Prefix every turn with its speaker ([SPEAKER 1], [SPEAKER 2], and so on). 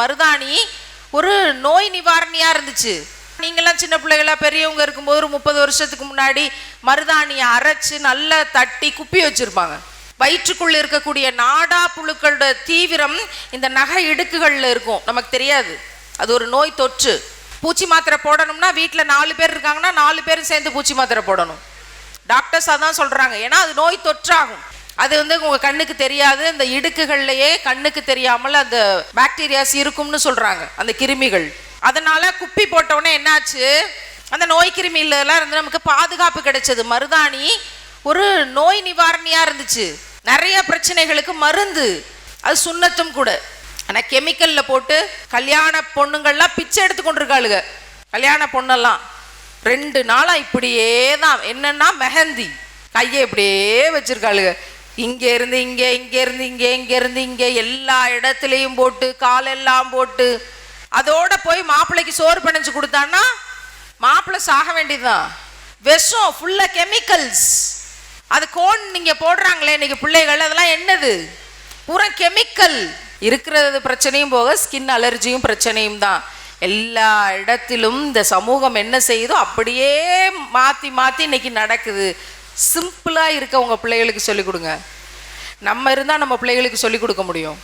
[SPEAKER 1] மருதாணி ஒரு நோய் நிவாரணியாக இருந்துச்சு. நீங்களாம் சின்ன பிள்ளைகளா பெரியவங்க இருக்கும்போது ஒரு முப்பது வருஷத்துக்கு முன்னாடி மருதாணியை அரைச்சு நல்லா தட்டி குப்பி வச்சுருப்பாங்க. வயிற்றுக்குள்ளே இருக்கக்கூடிய நாடா புழுக்களோட தீவிரம் இந்த நகை இடுக்குகளில் இருக்கும். நமக்கு தெரியாது. அது ஒரு நோய் தொற்று. பூச்சி மாத்திரை போடணும்னா வீட்டில் நாலு பேர் இருக்காங்கன்னா நாலு பேரும் சேர்ந்து பூச்சி மாத்திரை போடணும். டாக்டர்ஸ் அதான் சொல்கிறாங்க ஏன்னா அது நோய் தொற்றாகும். அது வந்து உங்க கண்ணுக்கு தெரியாது அந்த இடுக்குகள்லயே கண்ணுக்கு தெரியாமல் அந்த பாக்டீரியாஸ் இருக்கும்னு சொல்றாங்க அந்த கிருமிகள். அதனால குப்பி போட்டவுடனே என்னாச்சு? அந்த நோய் கிருமியிலலாம் இருந்து நமக்கு பாதுகாப்பு கிடைச்சது. மருதாணி ஒரு நோய் நிவாரணியா இருந்துச்சு. நிறைய பிரச்சனைகளுக்கு மருந்து. அது சுண்ணத்தும் கூட. ஆனால் கெமிக்கலில் போட்டு கல்யாண பொண்ணுங்கள்லாம் பிச்சை எடுத்து கொண்டிருக்காளுங்க கல்யாண பொண்ணெல்லாம் ரெண்டு நாளாக இப்படியே தான் என்னென்னா மெஹந்தி. கையை இப்படியே வச்சுருக்காளுங்க இங்கே இருந்து இங்கே இங்கே இருந்து இங்கே இங்கே இருந்து இங்கே எல்லா இடத்துலையும் போட்டு காலெல்லாம் போட்டு அதோட போய் மாப்பிள்ளைக்கு சோறு பிணைஞ்சு கொடுத்தான்னா மாப்பிள்ளை சாக வேண்டியதுதான். விஷம் ஃபுல்லாக கெமிக்கல்ஸ் அது கோன் நீங்கள் போடுறாங்களே இன்னைக்கு பிள்ளைகள் அதெல்லாம் என்னது? பூரா கெமிக்கல் இருக்கிறது பிரச்சனையும் போக ஸ்கின் அலர்ஜியும் பிரச்சனையும் தான். எல்லா இடத்திலும் இந்த சமூகம் என்ன செய்யுதோ அப்படியே மாற்றி மாற்றி இன்னைக்கு நடக்குது. சிம்பிளாக இருக்க உங்கள் பிள்ளைகளுக்கு சொல்லிக் கொடுங்க. நம்ம இருந்தால் நம்ம பிள்ளைகளுக்கு சொல்லிக் கொடுக்க முடியும்.